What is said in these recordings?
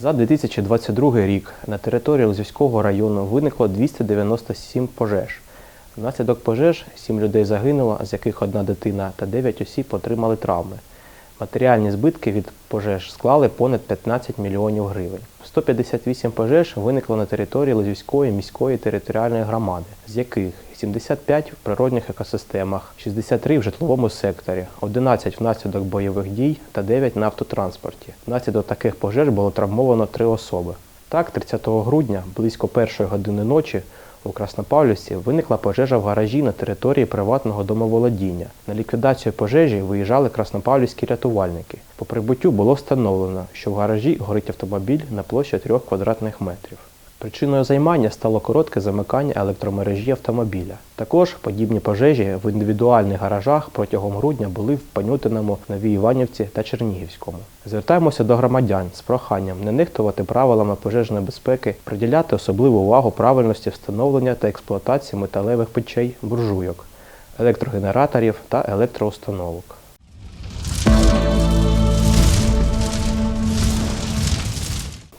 За 2022 рік на території Лозівського району виникло 297 пожеж. Внаслідок пожеж 7 людей загинуло, з яких одна дитина та 9 осіб отримали травми. Матеріальні збитки від пожеж склали понад 15 мільйонів гривень. 158 пожеж виникло на території Лозівської міської територіальної громади, з яких 75 в природних екосистемах, 63 в житловому секторі, 11 внаслідок бойових дій та 9 на автотранспорті. Внаслідок таких пожеж було травмовано 3 особи. Так, 30 грудня, близько першої години ночі, у Краснопавлівці виникла пожежа в гаражі на території приватного домоволодіння. На ліквідацію пожежі виїжджали краснопавлівські рятувальники. По прибуттю було встановлено, що в гаражі горить автомобіль на площі 3 квадратних метрів. Причиною займання стало коротке замикання електромережі автомобіля. Також подібні пожежі в індивідуальних гаражах протягом грудня були в Панютиному, Новій Іванівці та Чернігівському. Звертаємося до громадян з проханням не нехтувати правилами пожежної безпеки, приділяти особливу увагу правильності встановлення та експлуатації металевих печей, буржуйок, електрогенераторів та електроустановок.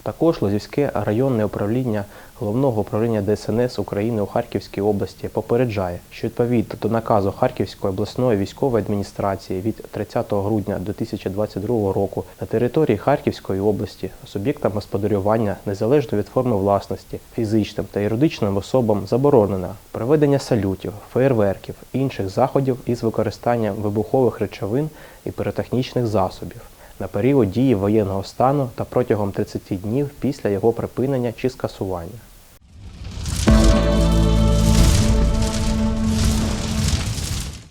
Також Лозівське районне управління Головного управління DSNS України у Харківській області попереджає, що відповідно до наказу Харківської обласної військової адміністрації від 30 грудня 2022 року на території Харківської області суб'єктам господарювання незалежно від форми власності, фізичним та юридичним особам заборонено проведення салютів, феєрверків, інших заходів із використанням вибухових речовин і піротехнічних засобів на період дії воєнного стану та протягом 30 днів після його припинення чи скасування.